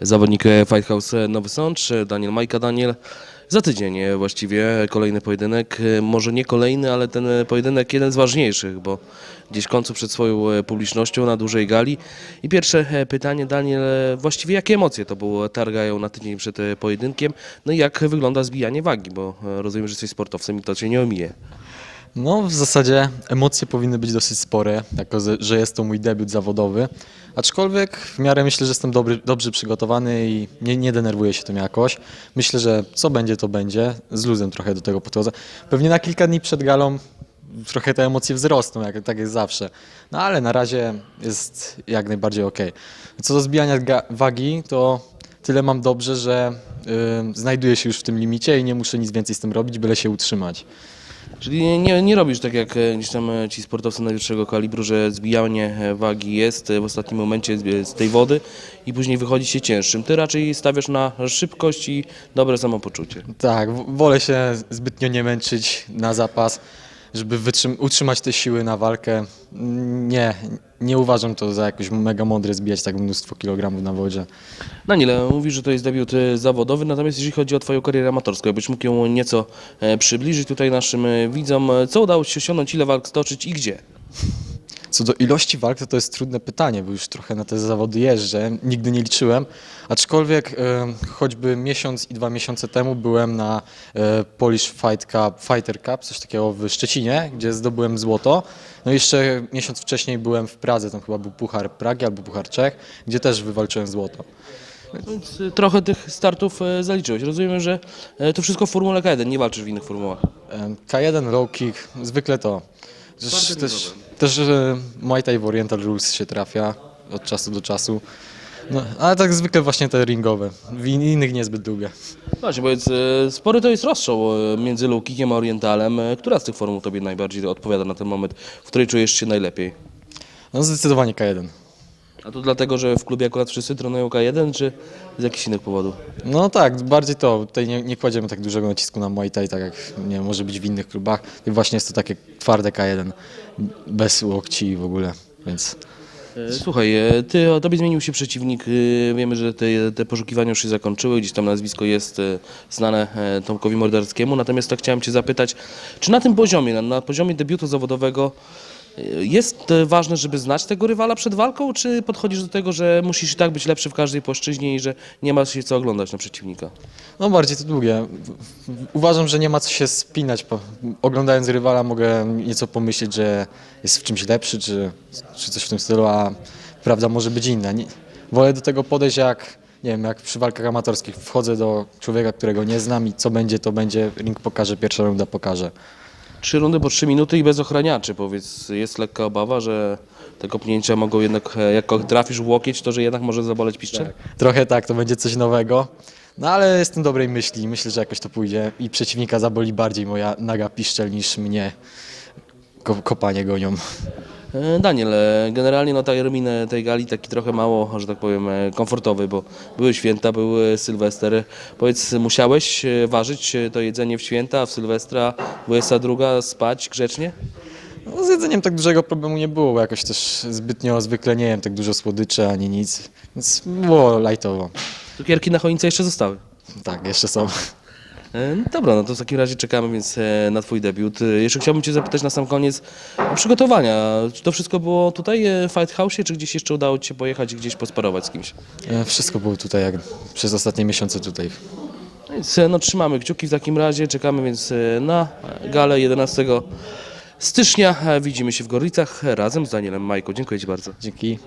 zawodnik e, Fight House e, Nowy Sącz, e, Daniel Majka Daniel. Za tydzień e, właściwie kolejny pojedynek, e, może nie kolejny, ale ten e, pojedynek jeden z ważniejszych, bo gdzieś końcu przed swoją e, publicznością na dużej gali. I pierwsze e, pytanie Daniel, e, właściwie jakie emocje to było targają na tydzień przed e, pojedynkiem, no i jak wygląda zbijanie wagi, bo e, rozumiem, że jesteś sportowcem i to cię nie omije. No, w zasadzie emocje powinny być dosyć spore, jako że- jest to mój debiut zawodowy. Aczkolwiek w miarę myślę, że jestem dobry, dobrze przygotowany i nie, nie denerwuję się tym jakoś. Myślę, że co będzie, to będzie. Z luzem trochę do tego podchodzę. Pewnie na kilka dni przed galą trochę te emocje wzrosną, jak, tak jest zawsze. No ale na razie jest jak najbardziej ok. Co do zbijania wagi, to tyle mam dobrze, że y, znajduję się już w tym limicie i nie muszę nic więcej z tym robić, byle się utrzymać. Czyli nie, nie robisz tak jak e, gdzieś tam e, ci sportowcy najwyższego kalibru, że zbijanie e, wagi jest w ostatnim momencie z, tej wody i później wychodzi się cięższym. Ty raczej stawiasz na szybkość i dobre samopoczucie. Tak, wolę się zbytnio nie męczyć na zapas, żeby utrzymać te siły na walkę. Nie, nie uważam to za jakoś mega mądre zbijać tak mnóstwo kilogramów na wodzie. Daniel, mówisz, że to jest debiut e, zawodowy, natomiast jeżeli chodzi o Twoją karierę amatorską, jakbyś mógł ją nieco e, przybliżyć tutaj naszym e, widzom, co udało Ci się osiągnąć, ile walk stoczyć i gdzie? Co do ilości walk, to to jest trudne pytanie, bo już trochę na te zawody jeżdżę, nigdy nie liczyłem, aczkolwiek e, choćby miesiąc i dwa miesiące temu byłem na e, Polish Fight Cup, Fighter Cup, coś takiego w Szczecinie, gdzie zdobyłem złoto. No i jeszcze miesiąc wcześniej byłem w Pradze, tam chyba był Puchar Pragi albo Puchar Czech, gdzie też wywalczyłem złoto. Więc e, trochę tych startów e, zaliczyłeś. Rozumiem, że e, to wszystko w Formule K1, nie walczysz w innych formułach. Em, K1, low kick, zwykle to. Też, też, też e, Muay Thai w Oriental Rules się trafia od czasu do czasu. No, ale tak zwykle właśnie te ringowe, w in- innych niezbyt długie. Właśnie, powiedz, e, spory to jest rozstrzał e, między low kickiem a orientalem. E, Która z tych formuł Tobie najbardziej odpowiada na ten moment, w której czujesz się najlepiej? No zdecydowanie K1. A to dlatego, że w klubie akurat wszyscy trenują K1, czy z jakichś innych powodów? No tak, bardziej to. Tutaj nie, nie kładziemy tak dużego nacisku na Muay Thai, tak jak nie wiem, może być w innych klubach. I właśnie jest to takie twarde K1, bez łokci w ogóle, więc... E, Słuchaj, e, ty, o tobie zmienił się przeciwnik. e, Wiemy, że te, te poszukiwania już się zakończyły. Gdzieś tam nazwisko jest znane Tomkowi Mordarskiemu. Natomiast tak chciałem cię zapytać, czy na tym poziomie, na, na poziomie debiutu zawodowego jest e, ważne, żeby znać tego rywala przed walką, czy podchodzisz do tego, że musisz i tak być lepszy w każdej płaszczyźnie i że nie ma się co oglądać na przeciwnika? No bardziej to długie. Uważam, że nie ma co się spinać. Oglądając rywala mogę nieco pomyśleć, że jest w czymś lepszy, czy, czy coś w tym stylu, a prawda może być inna. Nie, wolę do tego podejść jak, nie wiem, jak przy walkach amatorskich. Wchodzę do człowieka, którego nie znam i co będzie, to będzie. Ring pokaże, pierwsza runda pokaże. Trzy rundy po trzy minuty i bez ochraniaczy, powiedz. Jest lekka obawa, że te kopnięcia mogą jednak, e, jak trafisz w łokieć, to że jednak może zaboleć piszczel? Trochę tak, to będzie coś nowego. No ale jestem dobrej myśli. Myślę, że jakoś to pójdzie i przeciwnika zaboli bardziej moja naga piszczel niż mnie ko- kopanie gonią. E, Daniel, e, generalnie no termin tej gali taki trochę mało, że tak powiem, e, komfortowy, bo były święta, był e, Sylwester. Powiedz, musiałeś ważyć to jedzenie w święta, a w Sylwestra 22 spać grzecznie? No, z jedzeniem tak dużego problemu nie było, bo jakoś też zbytnio zwykle nie jem tak dużo słodyczy ani nic, więc było lajtowo. Cukierki na choince jeszcze zostały. Tak, jeszcze są. E, no Dobra, no to w takim razie czekamy więc e, na Twój debiut. E, Jeszcze chciałbym Cię zapytać na sam koniec o przygotowania. Czy to wszystko było tutaj w Fight House, czy gdzieś jeszcze udało Ci się pojechać i gdzieś posparować z kimś? Wszystko było tutaj, jak przez ostatnie miesiące tutaj. No Więc no, trzymamy kciuki w takim razie, czekamy więc na galę 11 stycznia. Widzimy się w Gorlicach razem z Danielem Majką. Dziękuję Ci bardzo. Dzięki.